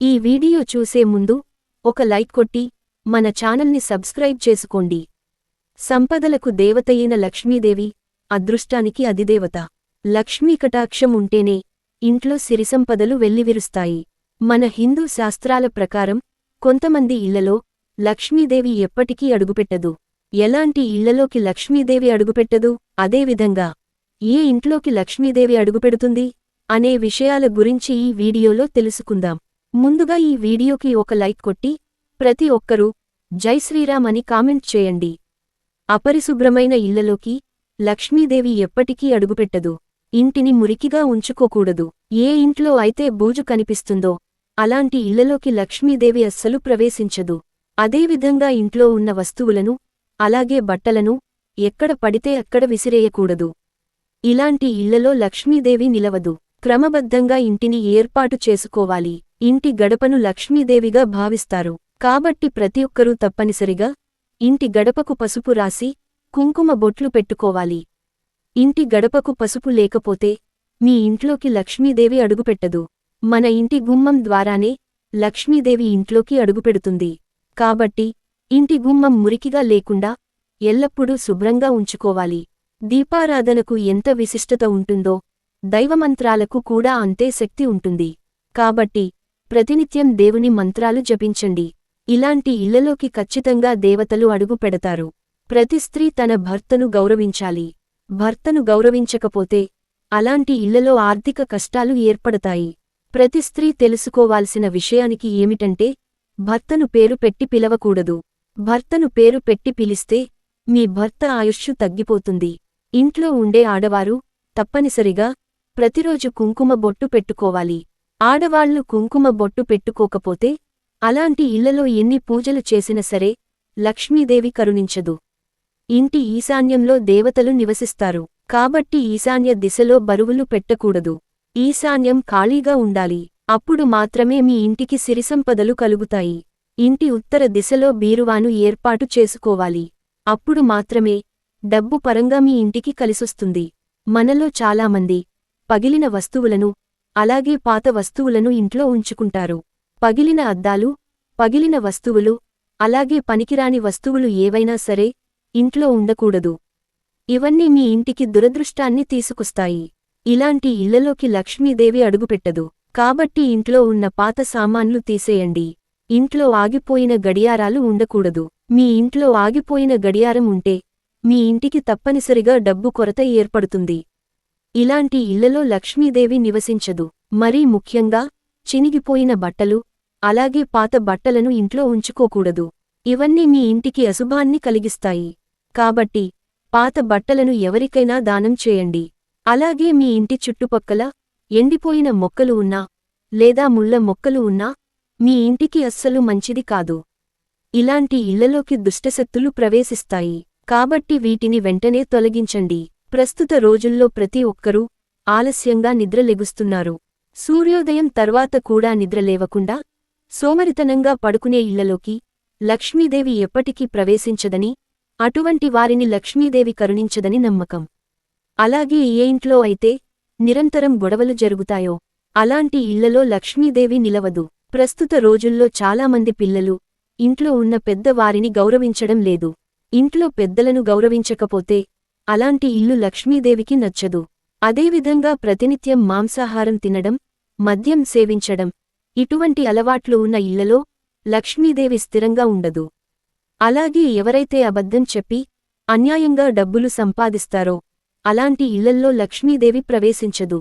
ఈ వీడియో చూసే ముందు ఒక లైక్ కొట్టి మన ఛానల్ని సబ్స్క్రైబ్ చేసుకోండి. సంపదలకు దేవతయైన లక్ష్మీదేవి అదృష్టానికి అధిదేవత. లక్ష్మీ కటాక్షం ఉంటేనే ఇంట్లో సిరిసంపదలు వెల్లివిరుస్తాయి. మన హిందూ శాస్త్రాల ప్రకారం కొంతమంది ఇళ్ళలో లక్ష్మీదేవి ఎప్పటికీ అడుగుపెట్టదు. ఎలాంటి ఇళ్ళలోకి లక్ష్మీదేవి అడుగుపెట్టదు? అదేవిధంగా ఏ ఇంట్లోకి లక్ష్మీదేవి అడుగుపెడుతుంది? అనే విషయాల గురించి ఈ వీడియోలో తెలుసుకుందాం. ముందుగా ఈ వీడియోకి ఒక లైక్ కొట్టి ప్రతి ఒక్కరూ జై శ్రీరామ్ అని కామెంట్ చేయండి. అపరిశుభ్రమైన ఇళ్ళలోకి లక్ష్మీదేవి ఎప్పటికీ అడుగుపెట్టదు. ఇంటిని మురికిగా ఉంచుకోకూడదు. ఏ ఇంట్లో అయితే బూజు కనిపిస్తుందో అలాంటి ఇళ్ళలోకి లక్ష్మీదేవి అస్సలు ప్రవేశించదు. అదేవిధంగా ఇంట్లో ఉన్న వస్తువులను అలాగే బట్టలను ఎక్కడ పడితే అక్కడ విసిరేయకూడదు. ఇలాంటి ఇళ్ళలో లక్ష్మీదేవి నిలవదు. క్రమబద్ధంగా ఇంటిని ఏర్పాటు చేసుకోవాలి. ఇంటి గడపను లక్ష్మీదేవిగా భావిస్తారు. కాబట్టి ప్రతి ఒక్కరూ తప్పనిసరిగా ఇంటి గడపకు పసుపు రాసి కుంకుమ బొట్లు పెట్టుకోవాలి. ఇంటి గడపకు పసుపు లేకపోతే మీ ఇంట్లోకి లక్ష్మీదేవి అడుగుపెట్టదు. మన ఇంటి గుమ్మం ద్వారానే లక్ష్మీదేవి ఇంట్లోకి అడుగుపెడుతుంది. కాబట్టి ఇంటి గుమ్మం మురికిగా లేకుండా ఎల్లప్పుడూ శుభ్రంగా ఉంచుకోవాలి. దీపారాధనకు ఎంత విశిష్టత ఉంటుందో దైవమంత్రాలకు కూడా అంతే శక్తి ఉంటుంది. కాబట్టి ప్రతినిత్యం దేవుని మంత్రాలు జపించండి. ఇలాంటి ఇళ్ళలోకి ఖచ్చితంగా దేవతలు అడుగు పెడతారు. ప్రతి స్త్రీ తన భర్తను గౌరవించాలి. భర్తను గౌరవించకపోతే అలాంటి ఇళ్ళలో ఆర్థిక కష్టాలు ఏర్పడతాయి. ప్రతి స్త్రీ తెలుసుకోవాల్సిన విషయానికి ఏమిటంటే భర్తను పేరు పెట్టి పిలవకూడదు. భర్తను పేరు పెట్టి పిలిస్తే మీ భర్త ఆయుష్షు తగ్గిపోతుంది. ఇంట్లో ఉండే ఆడవారు తప్పనిసరిగా ప్రతిరోజు కుంకుమ బొట్టు పెట్టుకోవాలి. ఆడవాళ్ళు కుంకుమ బొట్టు పెట్టుకోకపోతే అలాంటి ఇళ్ళలో ఎన్ని పూజలు చేసినా సరే లక్ష్మీదేవి కరుణించదు. ఇంటి ఈశాన్యంలో దేవతలు నివసిస్తారు. కాబట్టి ఈశాన్య దిశలో బరువులు పెట్టకూడదు. ఈశాన్యం ఖాళీగా ఉండాలి. అప్పుడు మాత్రమే మీ ఇంటికి సిరిసంపదలు కలుగుతాయి. ఇంటి ఉత్తర దిశలో బీరువాను ఏర్పాటు చేసుకోవాలి. అప్పుడు మాత్రమే డబ్బు పరంగా మీ ఇంటికి కలిసొస్తుంది. మనలో చాలామంది పగిలిన వస్తువులను అలాగే పాత వస్తువులను ఇంట్లో ఉంచుకుంటారు. పగిలిన అద్దాలు పగిలిన వస్తువులు అలాగే పనికిరాని వస్తువులు ఏవైనా సరే ఇంట్లో ఉండకూడదు. ఇవన్నీ మీ ఇంటికి దురదృష్టాన్ని తీసుకొస్తాయి. ఇలాంటి ఇళ్ళలోకి లక్ష్మీదేవి అడుగుపెట్టదు. కాబట్టి ఇంట్లో ఉన్న పాత సామాన్లు తీసేయండి. ఇంట్లో ఆగిపోయిన గడియారాలు ఉండకూడదు. మీ ఇంట్లో ఆగిపోయిన గడియారం ఉంటే మీ ఇంటికి తప్పనిసరిగా డబ్బు కొరత ఏర్పడుతుంది. ఇలాంటి ఇళ్ళలో లక్ష్మీదేవి నివసించదు. మరీ ముఖ్యంగా చినిగిపోయిన బట్టలు అలాగే పాత బట్టలను ఇంట్లో ఉంచుకోకూడదు. ఇవన్నీ మీ ఇంటికి అశుభాన్ని కలిగిస్తాయి. కాబట్టి పాత బట్టలను ఎవరికైనా దానం చేయండి. అలాగే మీ ఇంటి చుట్టుపక్కల ఎండిపోయిన మొక్కలు ఉన్నా లేదా ముళ్ళ మొక్కలు ఉన్నా మీ ఇంటికి అస్సలు మంచిది కాదు. ఇలాంటి ఇళ్ళలోకి దుష్టశక్తులు ప్రవేశిస్తాయి. కాబట్టి వీటిని వెంటనే తొలగించండి. ప్రస్తుత రోజుల్లో ప్రతి ఒక్కరూ ఆలస్యంగా నిద్రలెగుస్తున్నారు. సూర్యోదయం తర్వాత కూడా నిద్రలేవకుండా సోమరితనంగా పడుకునే ఇళ్ళలోకి లక్ష్మీదేవి ఎప్పటికీ ప్రవేశించదని అటువంటి వారిని లక్ష్మీదేవి కరుణించదని నమ్మకం. అలాగే ఏ ఇంట్లో అయితే నిరంతరం గొడవలు జరుగుతాయో అలాంటి ఇళ్ళలో లక్ష్మీదేవి నిలవదు. ప్రస్తుత రోజుల్లో చాలామంది పిల్లలు ఇంట్లో ఉన్న పెద్దవారిని గౌరవించడం లేదు. ఇంట్లో పెద్దలను గౌరవించకపోతే అలాంటి ఇల్లు లక్ష్మీదేవికి నచ్చదు. అదేవిధంగా ప్రతినిత్యం మాంసాహారం తినడం మద్యం సేవించడం ఇటువంటి అలవాట్లు ఉన్న ఇళ్ళలో లక్ష్మీదేవి స్థిరంగా ఉండదు. అలాగే ఎవరైతే అబద్ధం చెప్పి అన్యాయంగా డబ్బులు సంపాదిస్తారో అలాంటి ఇళ్ళల్లో లక్ష్మీదేవి ప్రవేశించదు.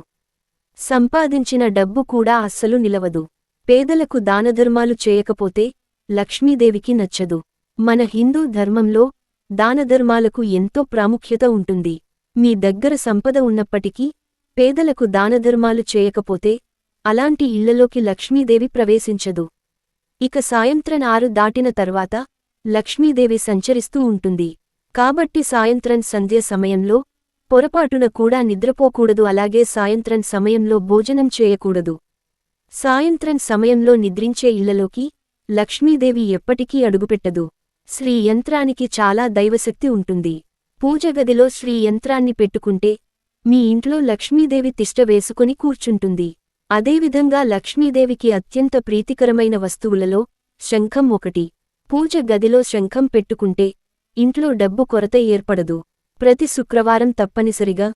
సంపాదించిన డబ్బు కూడా అస్సలు నిలవదు. పేదలకు దానధర్మాలు చేయకపోతే లక్ష్మీదేవికి నచ్చదు. మన హిందూ ధర్మంలో దానధర్మాలకు ఎంతో ప్రాముఖ్యత ఉంటుంది. మీ దగ్గర సంపద ఉన్నప్పటికీ పేదలకు దానధర్మాలు చేయకపోతే అలాంటి ఇళ్ళలోకి లక్ష్మీదేవి ప్రవేశించదు. ఇక సాయంత్రం ఆరు దాటిన తర్వాత లక్ష్మీదేవి సంచరిస్తూ ఉంటుంది. కాబట్టి సాయంత్రం సంధ్య సమయంలో పొరపాటున కూడా నిద్రపోకూడదు. అలాగే సాయంత్రం సమయంలో భోజనం చేయకూడదు. సాయంత్రం సమయంలో నిద్రించే ఇళ్ళలోకి లక్ష్మీదేవి ఎప్పటికీ అడుగుపెట్టదు. శ్రీ యంత్రానికి చాలా దైవశక్తి ఉంటుంది. పూజగదిలో శ్రీ యంత్రాన్ని పెట్టుకుంటే మీ ఇంట్లో లక్ష్మీదేవి తిష్ట వేసుకుని కూర్చుంటుంది. అదేవిధంగా లక్ష్మీదేవికి అత్యంత ప్రీతికరమైన వస్తువులలో శంఖం ఒకటి. పూజ గదిలో శంఖం పెట్టుకుంటే ఇంట్లో డబ్బు కొరత ఏర్పడదు. ప్రతి శుక్రవారం తప్పనిసరిగా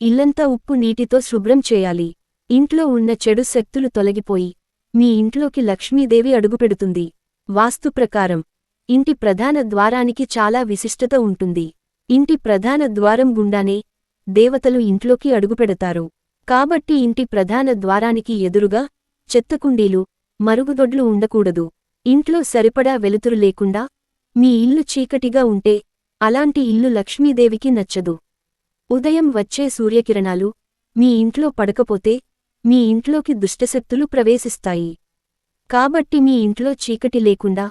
ఇల్లంతా ఉప్పు నీటితో శుభ్రం చేయాలి. ఇంట్లో ఉన్న చెడు శక్తులు తొలగిపోయి మీ ఇంట్లోకి లక్ష్మీదేవి అడుగుపెడుతుంది. వాస్తు ప్రకారం ఇంటి ప్రధాన ద్వారానికి చాలా విశిష్టత ఉంటుంది. ఇంటి ప్రధాన ద్వారం గుండానే దేవతలు ఇంట్లోకి అడుగుపెడతారు. కాబట్టి ఇంటి ప్రధాన ద్వారానికి ఎదురుగా చెత్తకుండీలు మరుగుదొడ్లు ఉండకూడదు. ఇంట్లో సరిపడా వెలుతురు లేకుండా మీ ఇల్లు చీకటిగా ఉంటే అలాంటి ఇల్లు లక్ష్మీదేవికి నచ్చదు. ఉదయం వచ్చే సూర్యకిరణాలు మీ ఇంట్లో పడకపోతే మీ ఇంట్లోకి దుష్టశక్తులు ప్రవేశిస్తాయి. కాబట్టి మీ ఇంట్లో చీకటి లేకుండా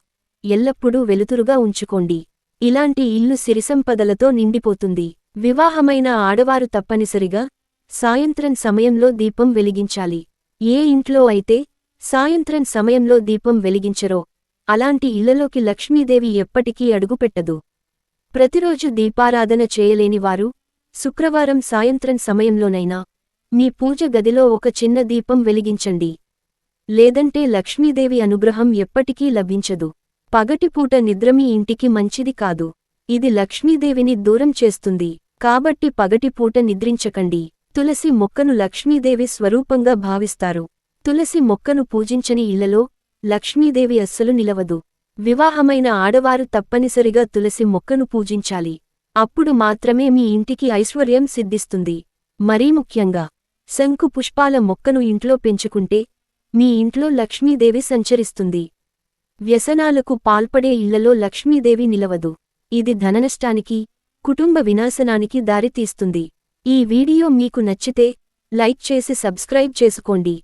ఎల్లప్పుడూ వెలుతురుగా ఉంచుకోండి. ఇలాంటి ఇల్లు సిరిసంపదలతో నిండిపోతుంది. వివాహమైన ఆడవారు తప్పనిసరిగా సాయంత్రం సమయంలో దీపం వెలిగించాలి. ఏ ఇంట్లో అయితే సాయంత్రం సమయంలో దీపం వెలిగించరో అలాంటి ఇళ్ళలోకి లక్ష్మీదేవి ఎప్పటికీ అడుగుపెట్టదు. ప్రతిరోజు దీపారాధన చేయలేనివారు శుక్రవారం సాయంత్రం సమయంలోనైనా మీ పూజ గదిలో ఒక చిన్న దీపం వెలిగించండి. లేదంటే లక్ష్మీదేవి అనుగ్రహం ఎప్పటికీ లభించదు. పగటిపూట నిద్ర మీ ఇంటికి మంచిది కాదు. ఇది లక్ష్మీదేవిని దూరం చేస్తుంది. కాబట్టి పగటిపూట నిద్రించకండి. తులసి మొక్కను లక్ష్మీదేవి స్వరూపంగా భావిస్తారు. తులసి మొక్కను పూజించని ఇళ్ళలో లక్ష్మీదేవి అస్సలు నిలవదు. వివాహమైన ఆడవారు తప్పనిసరిగా తులసి మొక్కను పూజించాలి. అప్పుడు మాత్రమే మీ ఇంటికి ఐశ్వర్యం సిద్ధిస్తుంది. మరీ ముఖ్యంగా శంకు పుష్పాల మొక్కను ఇంట్లో పెంచుకుంటే మీ ఇంట్లో లక్ష్మీదేవి సంచరిస్తుంది. వ్యసనాలకు పాల్పడే ఇళ్ళలో లక్ష్మీదేవి నిలవదు. ఇది ధననష్టానికి కుటుంబ వినాశనానికి దారితీస్తుంది. ఈ వీడియో మీకు నచ్చితే లైక్ చేసి సబ్స్క్రైబ్ చేసుకోండి.